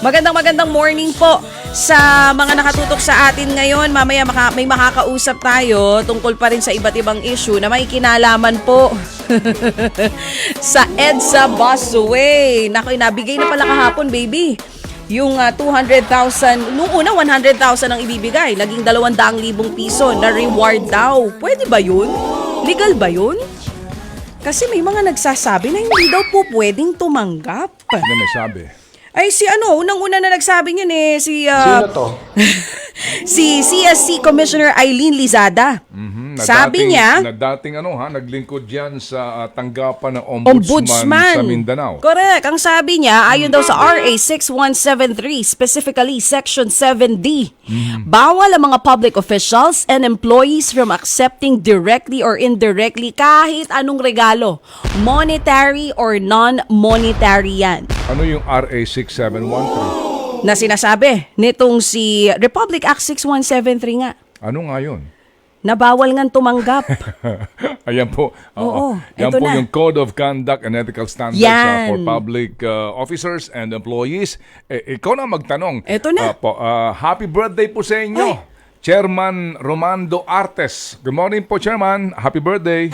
Magandang magandang morning po sa mga nakatutok sa atin ngayon. Mamaya maka, may makakausap tayo tungkol pa rin sa iba't ibang issue na may kinalaman po sa EDSA Busway. Naku, nabigay na pala kahapon, baby. Yung ah, 200,000, nung una 100,000 ang ibibigay, naging 200,000 piso na reward daw. Pwede ba yun? Legal ba yun? Kasi may mga nagsasabi na hindi daw po pwedeng tumanggap. Ano may sabi? Ay, si ano, unang-una na nagsabi niyan eh, si... ah, Sino to? si CSC Commissioner Eileen Lizada. Mhm, na Sabi dating- niya, Na dating ano ha, naglingkod yan sa ah, tanggapan ng ombudsman, Ombudsman. sa Mindanao. Correct. Ang sabi niya, ayon daw sa RA 6173, specifically Section 7D, bawal ang mga public officials and employees from accepting directly or indirectly kahit anong regalo, monetary or non-monetary yan. Ano yung RA 6713? Na sinasabi nitong si Republic Act 6173 nga, Ano nga yun? Na bawal nga tumanggap. Ayan po. Oo, Yan eto po na. yung Code of Conduct and Ethical Standards Yan. ah, for Public ah, Officers and Employees. Eh, ikaw na magtanong. Eto na. Ah, po, ah, happy birthday po sa inyo. Chairman Romando Artes. Good morning po, Chairman. Happy birthday.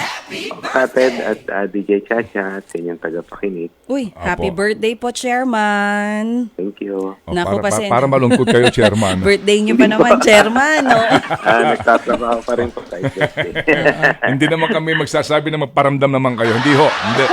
Kapatid at uh, DJ Chacha at sa inyong tagapakinig. Uy, Apo. happy birthday po, Chairman. Thank you. Oh, Naku, para, pasensya. para, para malungkot kayo, Chairman. Birthday niyo pa naman, Chairman. No? Ah, nagtatrabaho pa rin po tayo. Hindi naman kami magsasabi na magparamdam naman kayo. Hindi ho. Hindi.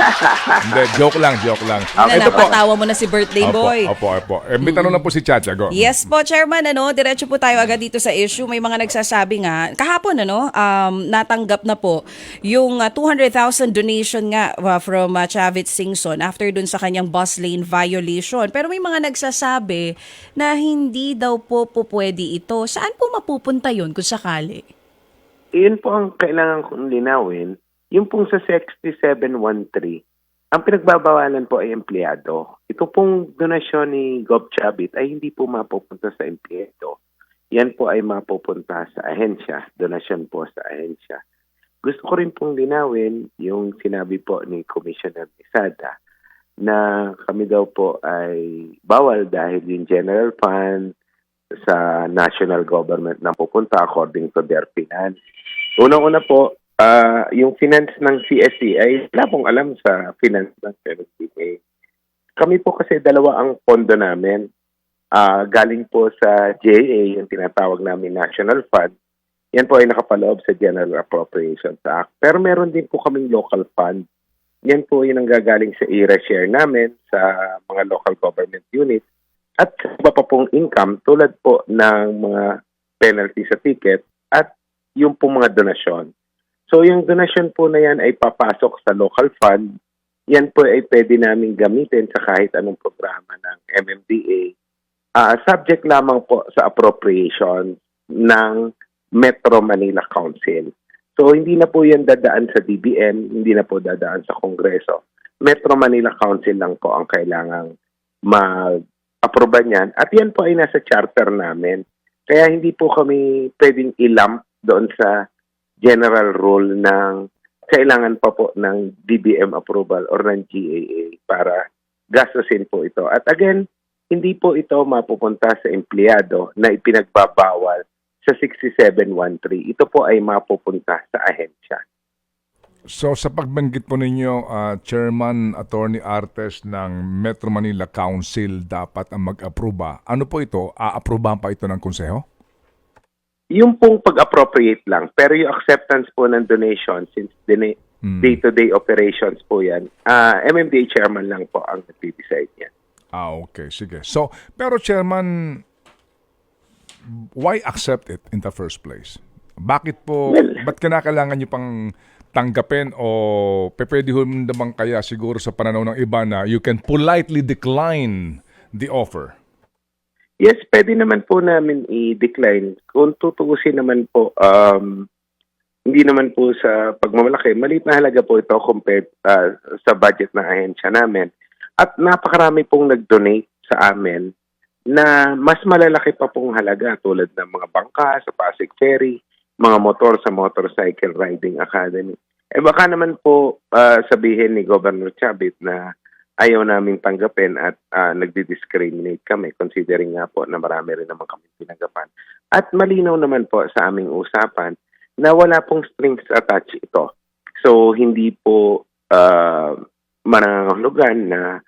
Hindi. Joke lang, joke lang. na Ito po. napatawa mo na si birthday Opo, boy. opo, opo. Eh, may tanong na po si Chacha. Go. Yes po, Chairman. Ano, diretso po tayo agad dito sa issue. May mga nagsasabi nga, kahapon ano, um, natanggap na po yung uh, 200,000 donation nga uh, from uh, Chavit Singson after dun sa kanyang bus lane violation. Pero may mga nagsasabi na hindi daw po po ito. Saan po mapupunta yun kung sakali? Iyon po ang kailangan kong linawin. Yung pong sa 6713, ang pinagbabawalan po ay empleyado. Ito pong donasyon ni Gob Chabit ay hindi po mapupunta sa empleyado. Yan po ay mapupunta sa ahensya. Donasyon po sa ahensya. Gusto ko rin pong linawin yung sinabi po ni Commissioner Isada na kami daw po ay bawal dahil yung general fund sa national government na pupunta according to their finance. Unang-una po, ah, yung finance ng CSC ay wala pong alam sa finance ng MSDA. Kami po kasi dalawa ang pondo namin. Ah, galing po sa JA, yung tinatawag namin National Fund. Yan po ay nakapaloob sa General Appropriations Act. Pero meron din po kaming local fund. Yan po yung nanggagaling sa ERA share namin sa mga local government units at iba pa pong income tulad po ng mga penalty sa ticket at yung pong mga donasyon. So yung donasyon po na yan ay papasok sa local fund. Yan po ay pwede namin gamitin sa kahit anong programa ng MMDA. Ah, subject lamang po sa appropriation ng Metro Manila Council. So hindi na po yan dadaan sa DBM, hindi na po dadaan sa Kongreso. Metro Manila Council lang po ang kailangang mag-aproba niyan. At yan po ay nasa charter namin. Kaya hindi po kami pwedeng ilamp doon sa general rule ng kailangan pa po ng DBM approval or ng GAA para gastusin po ito. At again, hindi po ito mapupunta sa empleyado na ipinagbabawal sa 6713. Ito po ay mapupunta sa ahensya. So sa pagbanggit po ninyo, ah, Chairman Attorney Artes ng Metro Manila Council dapat ang mag-aproba. Ano po ito? A-aprobahan pa ito ng konseho? Yung pong pag-appropriate lang, pero yung acceptance po ng donation, since Hmm. day-to-day operations po yan, ah MMDA chairman lang po ang nag-decide yan. Ah, okay. Sige. So, pero Chairman, why accept it in the first place? Bakit po, Well- ba't kinakailangan nyo pang tanggapin o pwede naman kaya siguro sa pananaw ng iba na you can politely decline the offer? Yes, pwede naman po namin i-decline. Kung tutuusin naman po, um, hindi naman po sa pagmamalaki, maliit na halaga po ito compared ah, sa budget ng ahensya namin. At napakarami pong nag-donate sa amin na mas malalaki pa pong halaga tulad ng mga bangka sa Pasig Ferry, mga motor sa Motorcycle Riding Academy. Eh baka naman po ah, sabihin ni Governor Chavit na ayaw namin tanggapin at ah, nagdi-discriminate kami considering nga po na marami rin naman kami tinanggapan. At malinaw naman po sa aming usapan na wala pong strings attached ito. So hindi po uh, manangahulugan na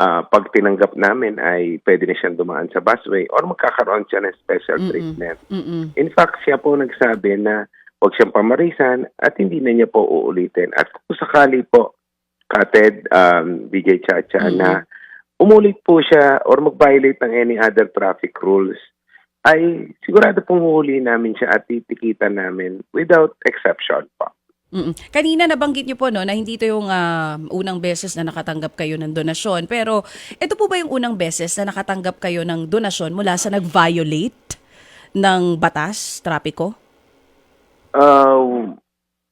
ah, pag tinanggap namin ay pwede na siyang dumaan sa busway or magkakaroon siya ng special Mm-mm. treatment. Mm-mm. In fact, siya po nagsabi na huwag siyang pamarisan at hindi na niya po uulitin. At kung sakali po, Kated, um, DJ Chacha, Mhm. na umulit po siya or mag-violate ng any other traffic rules, ay sigurado pong huhuli namin siya at titikitan namin without exception po. Mm-mm. Kanina nabanggit niyo po no na hindi ito yung ah, unang beses na nakatanggap kayo ng donasyon. Pero ito po ba yung unang beses na nakatanggap kayo ng donasyon mula sa nag-violate ng batas, trapiko? Uh,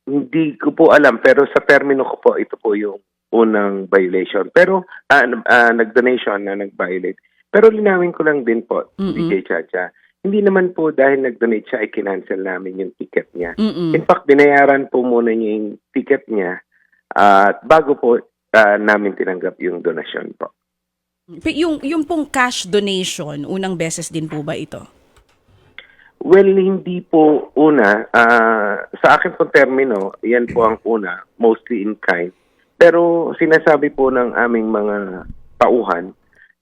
hindi ko po alam, pero sa termino ko po, ito po yung unang violation. Pero, ah, ah, nag-donation na nag-violate. Pero linawin ko lang din po, Mm-mm. DJ Chacha, hindi naman po dahil nag-donate siya ay kinancel namin yung ticket niya. Mm-mm. In fact, binayaran po muna niya yung ticket niya at bago po ah, namin tinanggap yung donasyon po. P- Yung, yung pong cash donation, unang beses din po ba ito? Well, hindi po una. ah, sa akin pong termino, yan po ang una, mostly in kind. Pero sinasabi po ng aming mga tauhan,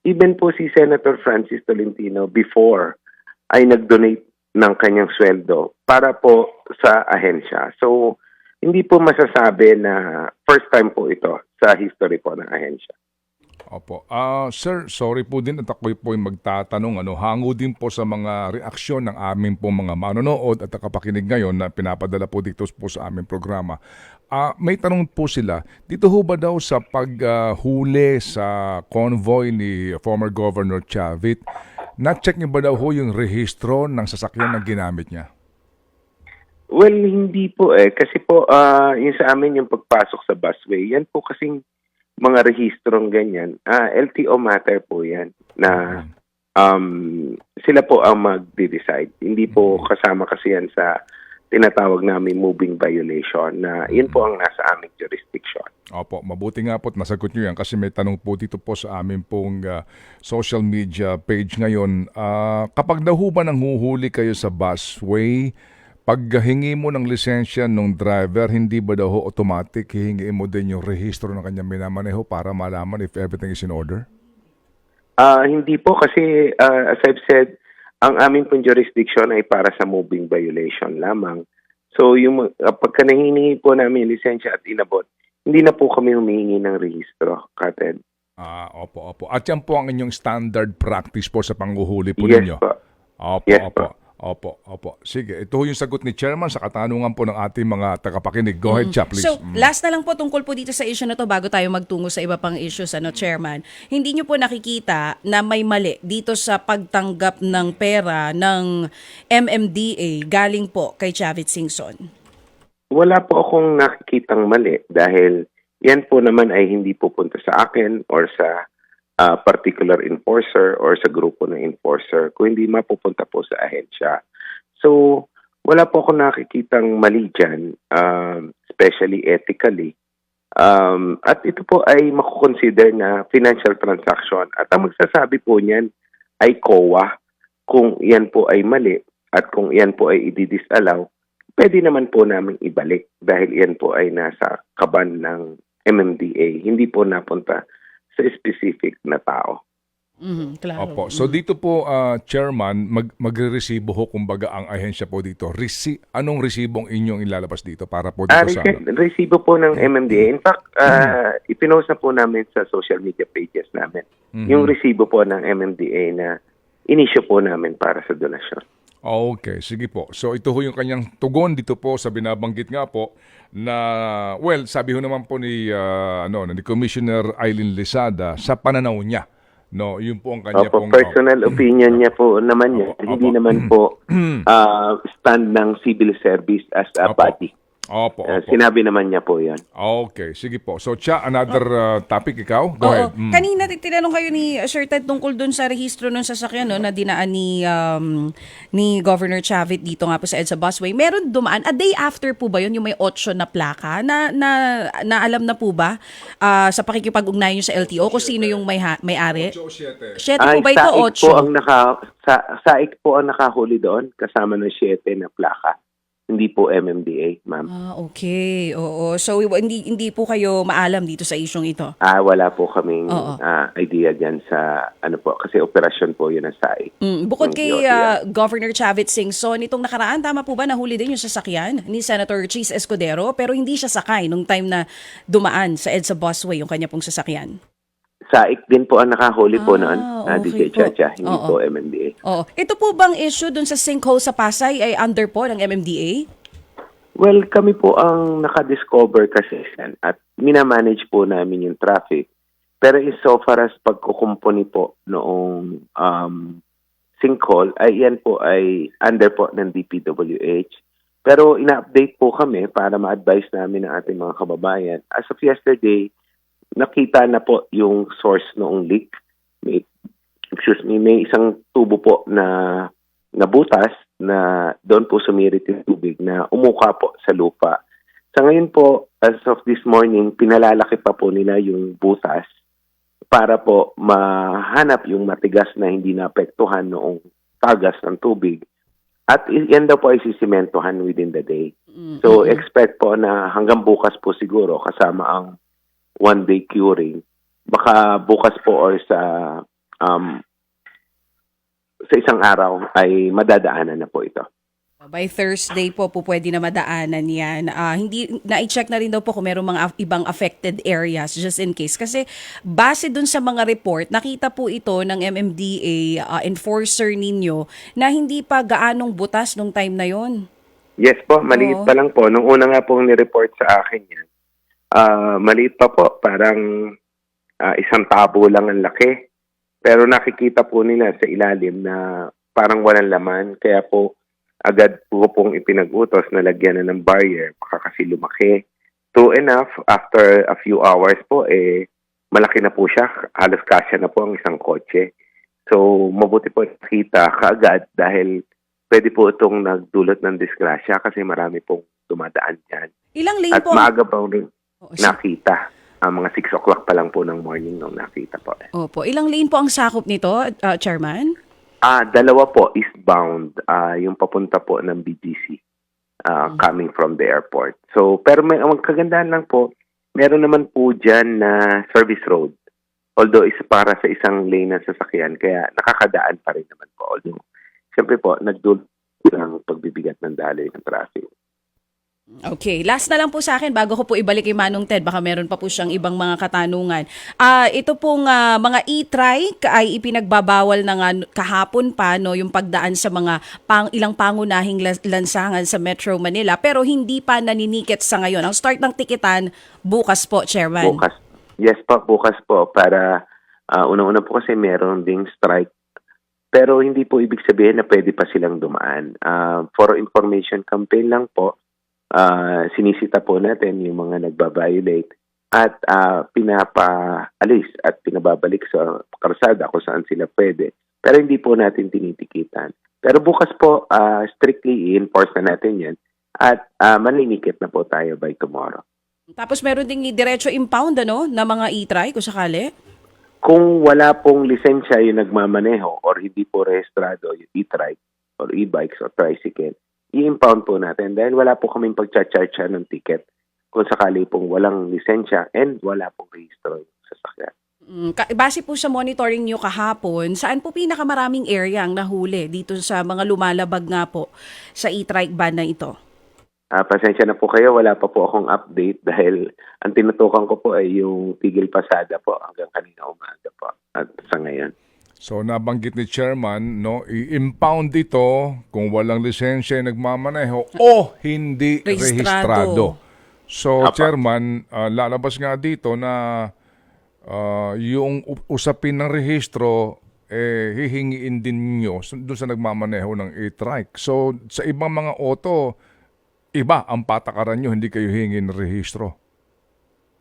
even po si Senator Francis Tolentino before ay nag-donate ng kanyang sweldo para po sa ahensya. So, hindi po masasabi na first time po ito sa history po ng ahensya. Opo. Ah, sir, sorry po din at ako po magtatanong. Ano, hango din po sa mga reaksyon ng aming po mga manonood at nakapakinig ngayon na pinapadala po dito po sa aming programa. Ah, may tanong po sila, dito ho ba daw sa paghuli sa convoy ni former Governor Chavit, na-check niyo ba daw ho yung rehistro ng sasakyan na ginamit niya? Well, hindi po eh. Kasi po, ah yung sa amin yung pagpasok sa busway, yan po kasing mga rehistrong ganyan. Ah, LTO matter po yan na um, sila po ang magde-decide. Hindi po kasama kasi yan sa tinatawag namin moving violation na yun po ang nasa aming jurisdiction. Opo, mabuti nga po at nasagot nyo yan kasi may tanong po dito po sa amin pong ah, social media page ngayon. Ah, kapag daw ba nanghuhuli kayo sa busway, pag hingi mo ng lisensya ng driver, hindi ba daw automatic hihingi mo din yung rehistro ng kanyang minamaneho para malaman if everything is in order? Ah, hindi po kasi ah, as I've said, ang aming pong jurisdiction ay para sa moving violation lamang. So yung uh, pagka nahihingi po namin yung lisensya at inabot, hindi na po kami humihingi ng rehistro, Kated. Ah, opo, opo. At yan po ang inyong standard practice po sa panghuhuli po Yes ninyo. po. Opo, Yes opo. po. Opo, opo. Sige, ito yung sagot ni Chairman sa katanungan po ng ating mga tagapakinig. Go ahead, Cha, please. So, Mm. last na lang po tungkol po dito sa issue na to bago tayo magtungo sa iba pang issues, ano, Chairman. Hindi nyo po nakikita na may mali dito sa pagtanggap ng pera ng MMDA galing po kay Chavit Singson. Wala po akong nakikitang mali dahil yan po naman ay hindi pupunta sa akin or sa ah, particular enforcer or sa grupo ng enforcer kung hindi mapupunta po sa ahensya. So, wala po akong nakikitang mali dyan, um, especially ethically. Um, at ito po ay makukonsider na financial transaction. At ang magsasabi po niyan ay COA kung yan po ay mali at kung yan po ay i-disallow pwede naman po namin ibalik dahil yan po ay nasa kaban ng MMDA. Hindi po napunta sa specific na tao. Mhm, klaro. Opo. So dito po, ah, Chairman, mag magre-resibo ho kumbaga ang ahensya po dito. Resi anong resibong inyong ilalabas dito para po dito Ah, sa... rece- resibo po ng MMDA. In fact, ah, ipinost na po namin sa social media pages namin. Mhm. Yung resibo po ng MMDA na inisyo po namin para sa donasyon. Okay, sige po. So ito ho yung kanyang tugon dito po sa binabanggit nga po na well, sabi ho naman po ni ah, ano, ni Commissioner Eileen Lisada sa pananaw niya. No, yun po ang kanya Opo, pong personal opinion niya po naman. Opo, Hindi opo. naman po ah, stand ng civil service as a Opo. body. Opo, Uh, opo. sinabi naman niya po yon. Okay, sige po. So, Cha, another uh, topic ikaw? Go Oo. ahead. Mm. Kanina tinanong kayo ni Sir Ted tungkol dun sa rehistro ng sasakyan no, na dinaan ni um, ni Governor Chavit dito nga po sa EDSA Busway. Meron dumaan a day after po ba yun yung may 8 na plaka na na, na alam na po ba ah, sa pakikipag-ugnayan niyo sa LTO kung sino yung may ha- may-ari? 8-7. 7 po ba ito? saik po 8? ang naka sa, saik po ang nakahuli doon kasama ng 7 na plaka. Hindi po MMDA, ma'am. Ah, okay. Oo. So hindi hindi po kayo maalam dito sa isyong ito. Ah, wala po kaming Oo. ah, idea diyan sa ano po kasi operasyon po 'yun ang SAIC. Mm, bukod Ng kay DOTR. ah, Governor Chavit Singson, itong nakaraan, tama po ba nahuli din yung sasakyan ni Senator Cheese Escudero pero hindi siya sakay nung time na dumaan sa EDSA Busway yung kanya pong sasakyan? SAIC din po ang nakahuli po Ah, noon, ah, okay DJ po. Chacha, hindi Oo. po MMDA. Oo. Ito po bang issue dun sa sinkhole sa Pasay ay under po ng MMDA? Well, kami po ang nakadiscover kasi yan at minamanage po namin yung traffic. Pero is so far as pagkukumpuni po noong um, sinkhole, ay yan po ay under po ng DPWH. Pero ina-update po kami para ma-advise namin ang ating mga kababayan. As of yesterday, nakita na po yung source noong leak. May, excuse me, may isang tubo po na nabutas na doon po sumirit yung tubig na umuka po sa lupa. Sa ngayon po, as of this morning, pinalalaki pa po nila yung butas para po mahanap yung matigas na hindi naapektuhan noong tagas ng tubig. At yan daw po ay sisimentohan within the day. Mm, So mm, expect po na hanggang bukas po siguro kasama ang one day curing. Baka bukas po or sa um, sa isang araw ay madadaanan na po ito. By Thursday po po pwede na madaanan yan. Ah, hindi na-check na rin daw po kung merong mga ibang affected areas just in case kasi base dun sa mga report nakita po ito ng MMDA ah, enforcer ninyo na hindi pa gaanong butas nung time na yon. Yes po, maliit Oo. pa lang po. Nung una nga pong ni-report sa akin yan, ah, maliit pa po. Parang ah, isang tabo lang ang laki. Pero nakikita po nila sa ilalim na parang walang laman. Kaya po, agad po pong ipinag-utos na lagyan na ng barrier. Baka kasi lumaki. True enough, after a few hours po, eh, malaki na po siya. Halos kasya na po ang isang kotse. So, mabuti po nakita kaagad dahil pwede po itong nagdulot ng disgrasya kasi marami pong dumadaan dyan. Ilang lane At po? ang- maaga pa rin Oo, nakita. Ang mga 6 o'clock pa lang po ng morning nung nakita po. Opo, ilang lane po ang sakop nito, ah, Chairman? Ah, dalawa po eastbound, ah yung papunta po ng BGC ah, coming from the airport. So, pero may ang kagandahan lang po, meron naman po diyan na service road. Although is para sa isang lane ng sasakyan, kaya nakakadaan pa rin naman po. Although, siyempre po, nagdulot ng pagbibigat ng daloy ng traffic. Okay, last na lang po sa akin bago ko po ibalik kay Manong Ted, baka meron pa po siyang ibang mga katanungan. Ah, ito pong ah, mga e-trike ay ipinagbabawal na nga kahapon pa no yung pagdaan sa mga pang ilang pangunahing lansangan sa Metro Manila pero hindi pa naninikit sa ngayon. Ang start ng tikitan bukas po, Chairman. Bukas. Yes po, bukas po para ah, una-una po kasi meron ding strike. Pero hindi po ibig sabihin na pwede pa silang dumaan. Ah, for information campaign lang po, ah, sinisita po natin yung mga nagbabiolate at ah, pinapaalis at pinababalik sa karsada kung saan sila pwede. Pero hindi po natin tinitikitan. Pero bukas po, ah, strictly i-enforce na natin yan at ah, maninikit na po tayo by tomorrow. Tapos meron ding diretso impound ano na mga e-trike kung sakali. kung wala pong lisensya yung nagmamaneho or hindi po rehistrado yung e-trike or e-bikes or tricycle, i-impound po natin dahil wala po kaming pagcha-charge ng ticket kung sakali pong walang lisensya and wala pong rehistro yung sasakyan. Mm, base po sa monitoring nyo kahapon, saan po pinakamaraming area ang nahuli dito sa mga lumalabag nga po sa e-trike ban na ito? Ah, pasensya na po kayo, wala pa po akong update dahil ang tinutukan ko po ay yung tigil pasada po hanggang kanina umaga po at sa ngayon. So nabanggit ni Chairman, no, i-impound ito kung walang lisensya yung nagmamaneho o hindi Rehistrado. rehistrado. So Apa. Chairman, ah, lalabas nga dito na ah, yung usapin ng rehistro eh hihingiin din niyo doon sa nagmamaneho ng e-trike. So sa ibang mga auto, iba ang patakaran nyo, hindi kayo hingin rehistro.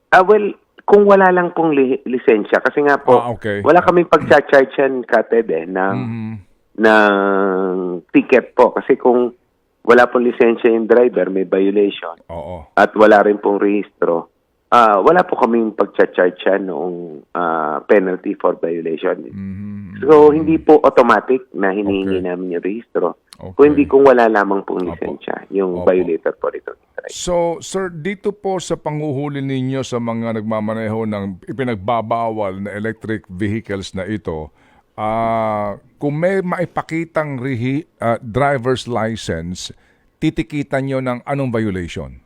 Ah, well, kung wala lang pong li- lisensya, kasi nga po, Ah, okay. wala kaming pag-charge yan, Kated, eh, ng, Mhm. ng ticket po. Kasi kung wala pong lisensya yung driver, may violation, Oo. at wala rin pong rehistro, ah wala po kaming pag-charge yan noong ah, penalty for violation. Mhm. So, hindi po automatic na hinihingi Okay. namin yung rehistro. Okay. Kung hindi kung wala lamang pong Opo. lisensya, yung Opo. violator po rito. So, sir, dito po sa panguhuli ninyo sa mga nagmamaneho ng ipinagbabawal na electric vehicles na ito, ah kung may maipakitang rehi, ah, driver's license, titikitan nyo ng anong violation?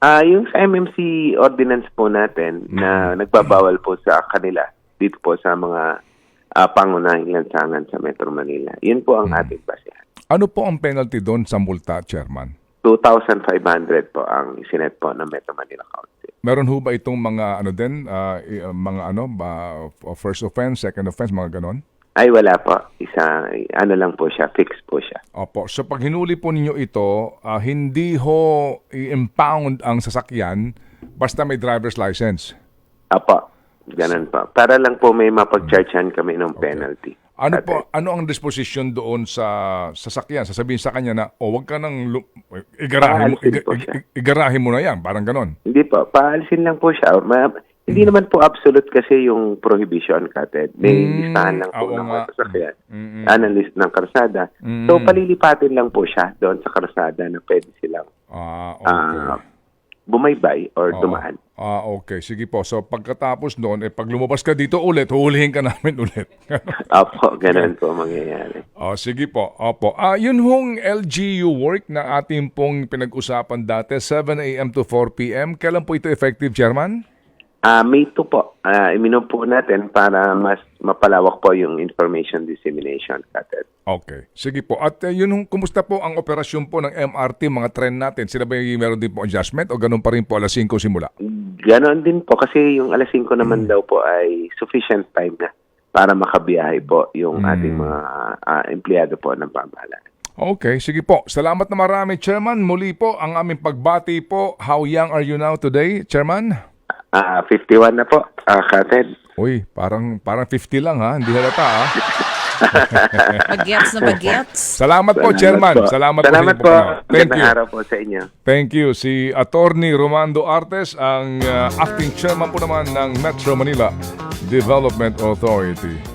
Ah, yung sa MMC ordinance po natin na nagbabawal po sa kanila dito po sa mga ah, pangunahing lansangan sa Metro Manila. Yun po ang ating basehan. Ano po ang penalty doon sa multa, Chairman? 2,500 po ang isinet po ng Metro Manila Council. Meron ho ba itong mga ano din, ah, mga ano, ba, first offense, second offense, mga ganon? Ay, wala po. Isa, ano lang po siya, fixed po siya. Opo. So pag hinuli po ninyo ito, ah, hindi ho i-impound ang sasakyan basta may driver's license. Apo, ganun po. Para lang po may mapag-chargehan kami ng penalty. Ano At, po ano ang disposition doon sa sasakyan? Sasabihin sa kanya na, "Oh, wag ka nang lu- igarahe mo, Paalisin iga- po ig- siya. ig- igarahe mo na 'yan." Parang ganon. Hindi po, paalisin lang po siya. Ma- hindi naman po absolute kasi yung prohibition, Kated. May Mm, listahan lang po oo ng mga sasakyan. Mm-mm. Analyst ng karsada. Mm. So, palilipatin lang po siya doon sa karsada na pwede silang Ah, okay. ah, bumaybay or Oo. dumaan. Ah, okay. Sige po. So pagkatapos doon, eh, pag lumabas ka dito ulit, huhulihin ka namin ulit. Opo, ganun po mangyayari. Oh, sige po. Opo. Ah, yun hong LGU work na ating pong pinag-usapan dati, 7 a.m. to 4 p.m. Kailan po ito effective, Chairman? Ah, May 2 po, ah iminom po natin para mas mapalawak po yung information dissemination, Kated. Okay. Sige po. At eh, yun hong, kumusta po ang operasyon po ng MRT, mga tren natin? Sila ba yung meron din po adjustment o ganun pa rin po alas 5 simula? Ganon din po kasi yung alas 5 naman daw po ay sufficient time na para makabiyahe po yung ating mga ah, empleyado po ng pamahalaan. Okay, sige po. Salamat na marami, Chairman. Muli po, ang aming pagbati po. How young are you now today, Chairman? Ah, 51 na po, ah, Kated. Uy, parang parang 50 lang ha, hindi halata ha. Bagets na bagets. Salamat po, Chairman. Salamat, Salamat po. po. sa inyong pagkakataon. Thank Magandang you. araw po sa inyo. Thank you. Si Attorney Romando Artes, ang uh, acting chairman po naman ng Metro Manila Development Authority.